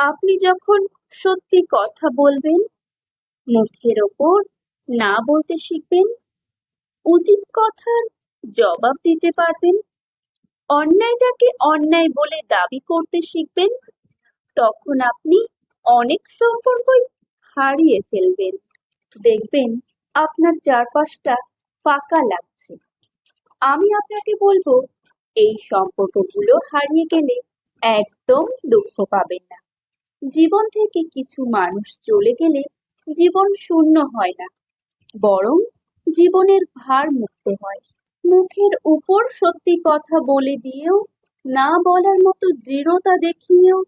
আপনি যখন সত্যি কথা বলবেন, মুখের ওপর না বলতে শিখবেন, উচিত কথার জবাব দিতে পারবেন, অন্যায়টাকে অন্যায় বলে দাবি করতে শিখবেন, তখন আপনি অনেক সম্পর্কই হারিয়ে ফেলবেন। দেখবেন আপনার চারপাশটা ফাঁকা লাগছে। আমি আপনাকে বলব, এই সম্পর্কগুলো হারিয়ে গেলে একদম দুঃখ পাবেন না। জীবন থেকে কিছু মানুষ চলে গেলে জীবন শূন্য হয় না, বরং জীবনের ভার মুক্ত হয়। মুখের উপর সত্যি কথা বলে দিয়েও, না বলার মতো দৃঢ়তা দেখিয়েও,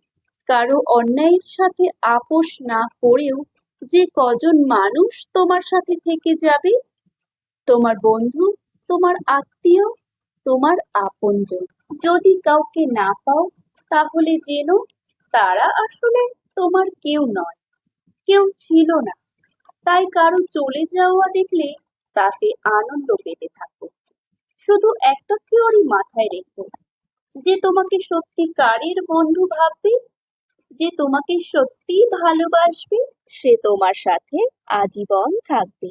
কারও অন্যায়ের সাথে আপোষ না করেও যে কজন মানুষ তোমার সাথে থেকে যাবে, তোমার বন্ধু, তোমার আত্মীয়, তোমার আপনজন। যদি কাউকে না পাও, তাহলে যেন তারা আসলে তোমার কেউ নয়, কেউ ছিল না। তাই কারও চলে যাওয়া দেখলে তাতে আনন্দ পেতে থাকো। শুধু একটা থিওরি মাথায় রেখো, যে তোমাকে সত্যিকারের বন্ধু ভাববে, যে তোমাকে সত্যি ভালোবাসবে, সে তোমার সাথে আজীবন থাকবে।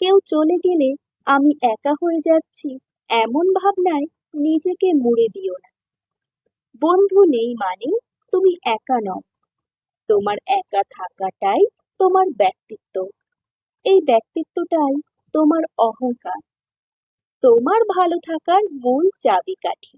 কেউ চলে গেলে আমি একা হয়ে যাচ্ছি, এমন ভাবনায় নিজেকে মুড়ে দিও না। বন্ধু নেই মানে তুমি একা নও। তোমার একা থাকাটাই তোমার ব্যক্তিত্ব। এই ব্যক্তিত্বটাই তোমার অহংকার। তোমার ভালো থাকার মূল চাবিকাঠি।